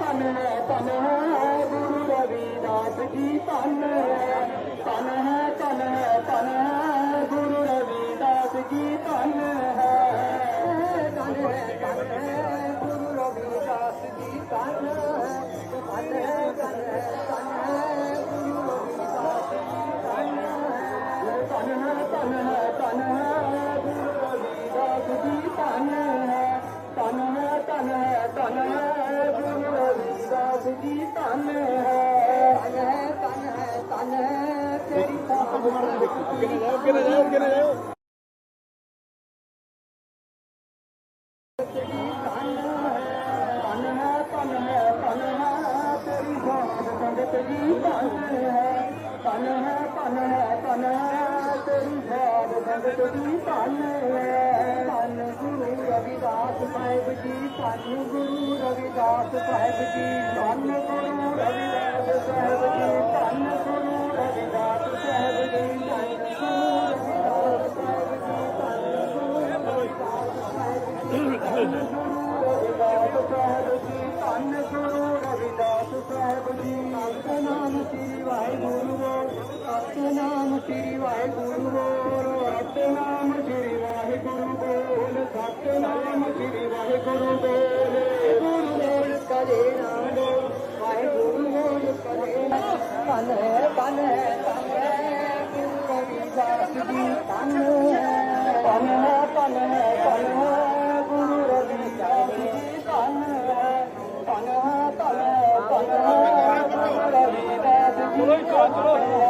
تن ہے تن ہے گرو روی داس جی تن ہے ਧਨ ਹੈ ਧਨ ਹੈ ਧਨ ਹੈ, ਗੁਰੂ ਰਵਿਦਾਸ ਕੀ ਧਨ ਹੈ ਧਨ ਹੈ ਧਨ ਹੈ। ਸਾਹਿਬ ਜੀ ਧੰਨ ਗੁਰੂ ਰਵਿਦਾਸ ਸਾਹਿਬ ਜੀ ਧੰਨ ਸ੍ਰੀ ਵਾਹਿਗੁਰੂ ਸਤਨਾਮ, ਸ੍ਰੀ ਵਾਹਿਗੁਰੂ ਬੋਲ, ਸਤਨਾਮ, ਸ੍ਰੀ ਵਾਹਿਗੁਰੂ ਬੋਲ। ਗੁਰੂ ਬੋਲ ਕਰੇ ਨਾਮ ਬੋਲ, ਵਾਹਿਗੁਰੂ ਬੋਲ ਕਰੇ ਧੰਨ ਹੈ ਧੰਨ ਹੈ ਧੰਨ ਹੈ ਗੁਰੂ ਰਵਿਦਾਸ ਜੀ ਧੰਨ ਹੈ। ਧੰਨ ਹੈ ਧੰਨ ਹੈ ਧੰਨ ਹੈ ਗੁਰੂ ਰਵਿਦਾਸ ਜੀ ਧੰਨ ਹੈ। ਧੰਨ ਹੈ ਧੰਨ ਹੈ ਧੰਨ ਹੈ ਗੁਰੂ ਰਵਿਦਾਸ ਜੀ ਚਲੋ ਚਲੋ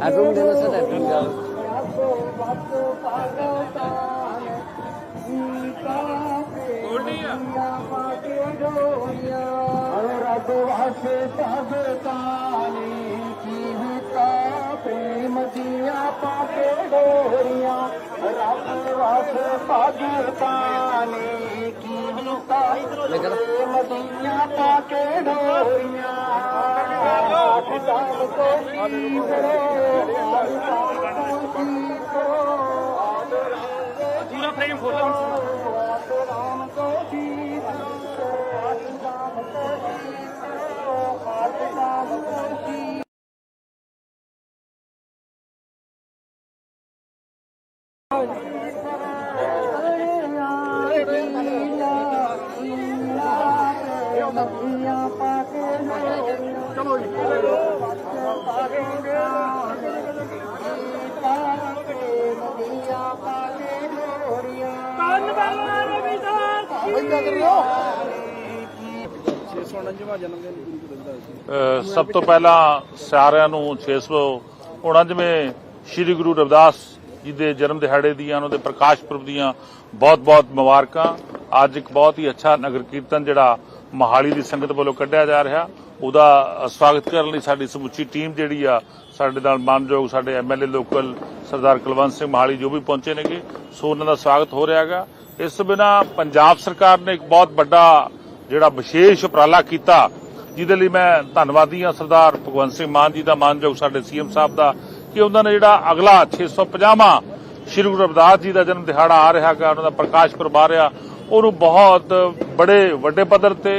অ্যালবাম যেন স্যার অ্যালবাম গান ਰੱਬ ਵਾਸਤੇ ਭਗਤਾਨੀ ਜੀਵਤਾ ਪ੍ਰੇਮ ਦੀਆਂ ਪਾਕੇ ਡੋਰੀਆਂ ਰੱਬ ਵਾਸਤੇ ਭਗਤਾਨੀ ਜੀਵਤਾ ਪ੍ਰੇਮ ਦੀਆਂ ਪਾਕੇ ਡੋਰੀਆਂ ਖੁਦਾਮ ਕੋ ਜੀਵਰੋ ਅ, ਸਭ ਤੋਂ ਪਹਿਲਾਂ ਸਾਰਿਆਂ ਨੂੰ 649ਵੇਂ ਸ੍ਰੀ ਗੁਰੂ ਰਵਿਦਾਸ ਜੀ ਦੇ ਜਨਮ ਦਿਹਾੜੇ ਦੀਆਂ ਉਹਨਾਂ ਦੇ ਪ੍ਰਕਾਸ਼ ਪੁਰਬ ਦੀਆਂ ਬਹੁਤ-ਬਹੁਤ ਮੁਬਾਰਕਾਂ। ਅੱਜ ਇੱਕ ਬਹੁਤ ਹੀ ਅੱਛਾ ਨਗਰ ਕੀਰਤਨ ਜਿਹੜਾ ਮਹਾਲੀ ਦੀ ਸੰਗਤ ਵੱਲੋਂ ਕੱਢਿਆ ਜਾ ਰਿਹਾ ਉਹਦਾ ਸਵਾਗਤ ਕਰਨ ਲਈ ਸਾਡੀ ਸਮੁੱਚੀ ਟੀਮ ਜਿਹੜੀ ਆ ਸਾਡੇ ਨਾਲ ਮਾਨਯੋਗ ਸਾਡੇ ਐਮਐਲਏ ਲੋਕਲ ਸਰਦਾਰ ਕੁਲਵੰਤ ਸਿੰਘ ਮਹਾਲੀ ਜੋ ਵੀ ਪਹੁੰਚੇ ਨੇਗੇ ਸੋ ਉਹਨਾਂ ਦਾ ਸਵਾਗਤ ਹੋ ਰਿਹਾ ਰਿਹਾਗਾ ਇਸ ਤੋਂ ਬਿਨਾ ਪੰਜਾਬ ਸਰਕਾਰ ਨੇ ਇੱਕ ਬਹੁਤ ਵੱਡਾ ਜਿਹੜਾ ਵਿਸ਼ੇਸ਼ ਉਪਰਾਲਾ ਕੀਤਾ, ਜਿਹਦੇ ਲਈ ਮੈਂ ਧੰਨਵਾਦੀ ਹਾਂ ਸਰਦਾਰ ਭਗਵੰਤ ਸਿੰਘ ਮਾਨ ਜੀ ਦਾ, ਮਾਨਯੋਗ ਸਾਡੇ ਸੀਐਮ ਸਾਹਿਬ ਦਾ, ਕਿ ਉਹਨਾਂ ਨੇ ਜਿਹੜਾ ਅਗਲਾ 650ਵਾਂ ਸ਼੍ਰੀ ਗੁਰੂ ਰਵਿਦਾਸ ਜੀ ਦਾ ਜਨਮ ਦਿਹਾੜਾ ਆ ਰਿਹਾ ਹੈਗਾ, ਉਹਨਾਂ ਦਾ ਪ੍ਰਕਾਸ਼ ਪੁਰਬ ਆ ਰਿਹਾ, ਉਹਨੂੰ ਬਹੁਤ ਬੜੇ ਵੱਡੇ ਪੱਧਰ ਤੇ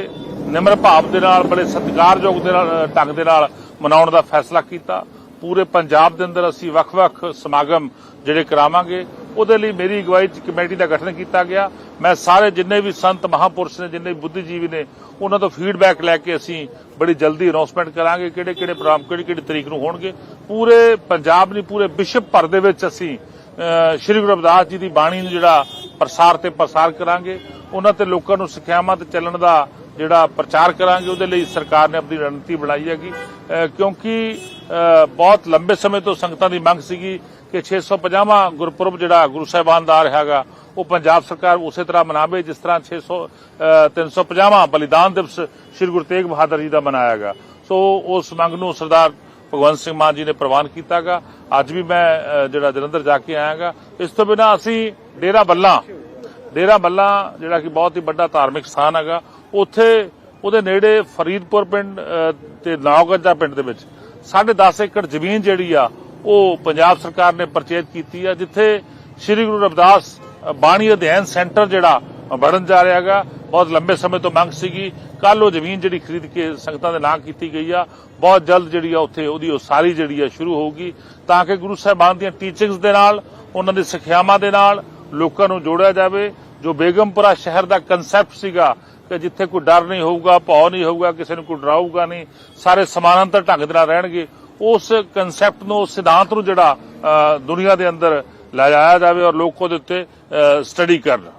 ਨਿਮਰ ਭਾਵ ਦੇ ਨਾਲ, ਬੜੇ ਸਤਿਕਾਰਯੋਗ ਦੇ ਨਾਲ, ਢੰਗ ਦੇ ਨਾਲ ਮਨਾਉਣ ਦਾ ਫੈਸਲਾ ਕੀਤਾ। ਪੂਰੇ ਪੰਜਾਬ ਦੇ ਅੰਦਰ ਅਸੀਂ ਵੱਖ-ਵੱਖ ਸਮਾਗਮ ਜਿਹੜੇ ਕਰਾਵਾਂਗੇ, ਉਹਦੇ ਲਈ ਮੇਰੀ ਅਗਵਾਈ ਚ ਕਮੇਟੀ ਦਾ ਗਠਨ ਕੀਤਾ ਗਿਆ। ਮੈਂ ਸਾਰੇ ਜਿੰਨੇ ਵੀ ਸੰਤ ਮਹਾਪੁਰਸ਼ ਨੇ, ਜਿੰਨੇ ਵੀ ਬੁੱਧੀਜੀਵੀ ਨੇ, ਉਹਨਾਂ ਤੋਂ ਫੀਡਬੈਕ ਲੈ ਕੇ ਅਸੀਂ ਬੜੀ ਜਲਦੀ ਅਨਾਉਂਸਮੈਂਟ ਕਰਾਂਗੇ ਕਿਹੜੇ ਕਿਹੜੇ ਪ੍ਰੋਗਰਾਮ ਕਿਹੜੀ ਕਿਹੜੀ ਤਰੀਕ ਨੂੰ ਹੋਣਗੇ। ਪੂਰੇ ਪੰਜਾਬ ਨਹੀਂ, ਪੂਰੇ ਵਿਸ਼ਵ ਭਰ ਦੇ ਵਿੱਚ ਅਸੀਂ ਸ਼੍ਰੀ ਗੁਰੂ ਰਵਿਦਾਸ ਜੀ ਦੀ ਬਾਣੀ ਨੂੰ ਜਿਹੜਾ ਪ੍ਰਸਾਰ ਤੇ ਪ੍ਰਸਾਰ ਕਰਾਂਗੇ। ਉਹਨਾਂ ਤੇ ਲੋਕਾਂ ਨੂੰ ਸਿੱਖਿਆਵਾਂ ਤੇ ਚੱਲਣ ਦਾ ਜਿਹੜਾ ਪ੍ਰਚਾਰ ਕਰਾਂਗੇ, ਉਹਦੇ ਲਈ ਸਰਕਾਰ ਨੇ ਆਪਣੀ ਰਣਨੀਤੀ ਬਣਾਈ ਹੈਗੀ। ਕਿਉਂਕਿ ਬਹੁਤ ਲੰਬੇ ਸਮੇਂ ਤੋਂ ਸੰਗਤਾਂ ਦੀ ਮੰਗ ਸੀਗੀ ਕਿ 650ਵਾਂ ਗੁਰਪੁਰਬ ਜਿਹੜਾ ਗੁਰੂ ਸਾਹਿਬਾਨ ਦਾ ਰਿਹਾ ਹੈਗਾ ਉਹ ਪੰਜਾਬ ਸਰਕਾਰ ਉਸੇ ਤਰ੍ਹਾਂ ਮਨਾਵੇ ਜਿਸ ਤਰ੍ਹਾਂ 600 ਅ, 350ਵਾਂ ਬਲੀਦਾਨ ਦਿਵਸ ਸ੍ਰੀ ਗੁਰੂ ਤੇਗ ਬਹਾਦਰ ਜੀ ਦਾ ਮਨਾਇਆਗਾ ਸੋ ਉਸ ਮੰਗ ਨੂੰ ਸਰਦਾਰ ਭਗਵੰਤ ਸਿੰਘ ਮਾਨ ਜੀ ਨੇ ਪ੍ਰਵਾਨ ਕੀਤਾਗਾ ਅੱਜ ਵੀ ਮੈਂ ਜਿਹੜਾ ਜਲੰਧਰ ਜਾ ਕੇ ਆਇਆਗਾ। ਇਸ ਤੋਂ ਬਿਨਾ ਅਸੀਂ ਡੇਰਾ ਬੱਲਾ ਡੇਰਾ ਬੱਲਾ ਜਿਹੜਾ ਕਿ ਬਹੁਤ ਹੀ ਵੱਡਾ ਧਾਰਮਿਕ ਸਥਾਨ ਹੈਗਾ ਉੱਥੇ ਉਹਦੇ ਨੇੜੇ ਫਰੀਦਪੁਰ ਪਿੰਡ ਤੇ ਨਾਗਜਾ ਪਿੰਡ ਦੇ ਵਿੱਚ 10.5 ਏਕੜ ਜ਼ਮੀਨ ਜਿਹੜੀ ਆ, ਉਹ ਪੰਜਾਬ ਸਰਕਾਰ ਨੇ ਪਰਚੇਜ ਕੀਤੀ ਆ, ਜਿੱਥੇ ਸ੍ਰੀ ਗੁਰੂ ਰਵਿਦਾਸ ਬਾਣੀ ਅਧਿਐਨ ਸੈਂਟਰ ਜਿਹੜਾ ਬਣਨ ਜਾ ਰਿਹਾ ਹੈਗਾ। ਬਹੁਤ ਲੰਬੇ ਸਮੇਂ ਤੋਂ ਮੰਗ ਸੀਗੀ। ਕੱਲ ਉਹ ਜ਼ਮੀਨ ਜਿਹੜੀ ਖਰੀਦ ਕੇ ਸੰਗਤਾਂ ਦੇ ਨਾਂ ਕੀਤੀ ਗਈ ਆ। ਬਹੁਤ ਜਲਦ ਜਿਹੜੀ ਆ, ਉੱਥੇ ਉਹਦੀ ਉਸਾਰੀ ਜਿਹੜੀ ਆ, ਸ਼ੁਰੂ ਹੋਊਗੀ। ਤਾਂ ਕਿ ਗੁਰੂ ਸਾਹਿਬਾਨ ਦੀਆਂ ਟੀਚਿੰਗਸ ਦੇ ਨਾਲ, ਉਹਨਾਂ ਦੀ ਸਿੱਖਿਆਵਾਂ ਦੇ ਨਾਲ ਲੋਕਾਂ ਨੂੰ ਜੋੜਿਆ ਜਾਵੇ। ਜੋ ਬੇਗਮਪੁਰਾ ਸ਼ਹਿਰ ਦਾ ਕਨਸੈਪਟ ਸੀਗਾ ਕਿ ਜਿੱਥੇ ਕੋਈ ਡਰ ਨਹੀਂ ਹੋਊਗਾ ਭੌ ਨਹੀਂ ਹੋਊਗਾ ਕਿਸੇ ਨੂੰ ਕੋਈ ਡਰਾਊਗਾ ਨਹੀਂ ਸਾਰੇ ਸਮਾਨਾਂਤਰ ਢੰਗ ਦੇ ਨਾਲ ਰਹਿਣਗੇ ਉਸ ਕਨਸੈਪਟ ਨੂੰ ਉਸ ਸਿਧਾਂਤ ਨੂੰ ਜਿਹੜਾ ਅ, ਦੁਨੀਆ ਦੇ ਅੰਦਰ ਲੈ ਜਾਇਆ ਜਾਵੇ ਔਰ ਲੋਕ ਉਹਦੇ ਉੱਤੇ ਸਟੱਡੀ ਕਰਨ।